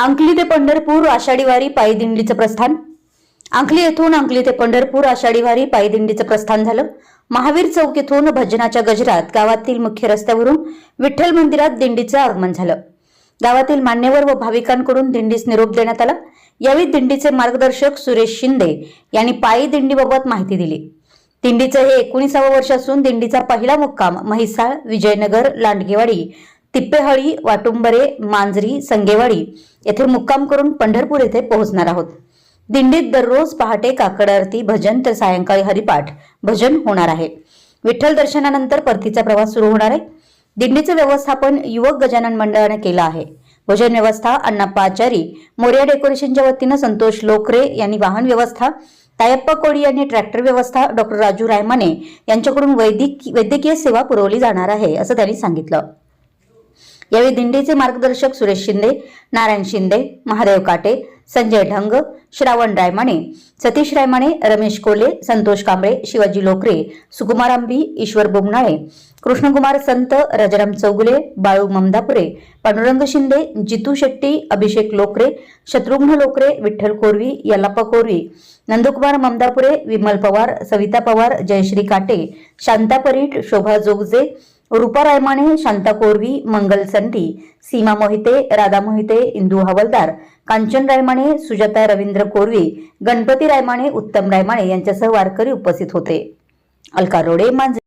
अंकली ते पंढरपूर आषाढी वारी पायी दिंडीचं प्रस्थान. अंकली येथून अंकली ते पंढरपूर आषाढी वारी पायी दिंडीचं प्रस्थान झालं. महावीर चौक येथून भजनाच्या गजरात गावातील मुख्य रस्त्यावरून विठ्ठल मंदिरात दिंडीचं आगमन झालं. गावातील मान्यवर व भाविकांकडून दिंडीस निरोप देण्यात आला. यावेळी दिंडीचे मार्गदर्शक सुरेश शिंदे यांनी पायी दिंडीबाबत माहिती दिली. दिंडीचं हे एकोणीसावं वर्ष असून दिंडीचा पहिला मुक्काम म्हैसाळ विजयनगर लांडगेवाडी तिप्पेहळी वाटुंबरे मांजरी संगेवाडी येथे मुक्काम करून पंढरपूर येथे पोहोचणार आहोत. दिंडीत दररोज पहाटे काकड आरती भजन तर सायंकाळी हरिपाठ भजन होणार आहे. विठ्ठल दर्शनानंतर परतीचा प्रवास सुरू होणार आहे. दिंडीचं व्यवस्थापन युवक गजानन मंडळाने केलं आहे. भोजन व्यवस्था अण्णाप्पा आचारी मोर्या डेकोरेशनच्या वतीनं संतोष लोकरे यांनी वाहन व्यवस्था तायप्पा कोळी यांनी ट्रॅक्टर व्यवस्था डॉक्टर राजू रायमाने यांच्याकडून वैदिक वैद्यकीय सेवा पुरवली जाणार आहे असं त्यांनी सांगितलं. यावेळी दिंडीचे मार्गदर्शक सुरेश शिंदे नारायण शिंदे महादेव काटे संजय ढंग श्रावण रायमाने सतीश रायमाने रमेश कोले संतोष कांबळे शिवाजी लोकरे सुकुमार आंबी ईश्वर बोगनाळे कृष्णकुमार संत राजाराम चौगुले बाळू ममदापुरे पांडुरंग शिंदे जितू शेट्टी अभिषेक लोकरे शत्रुघ्न लोकरे विठ्ठल कोरवी यल्लाप्पा कोरवी नंदकुमार ममदापुरे विमल पवार सविता पवार जयश्री काटे शांता परीट शोभा जोगजे रुपा रायमाने शांता कोरवी मंगल संधी सीमा मोहिते राधा मोहिते इंदू हवलदार कांचन रायमाने सुजाता रवींद्र कोरवी गणपती रायमाने उत्तम रायमाने यांच्यासह वारकरी उपस्थित होते. अलका रोडे मांजरी.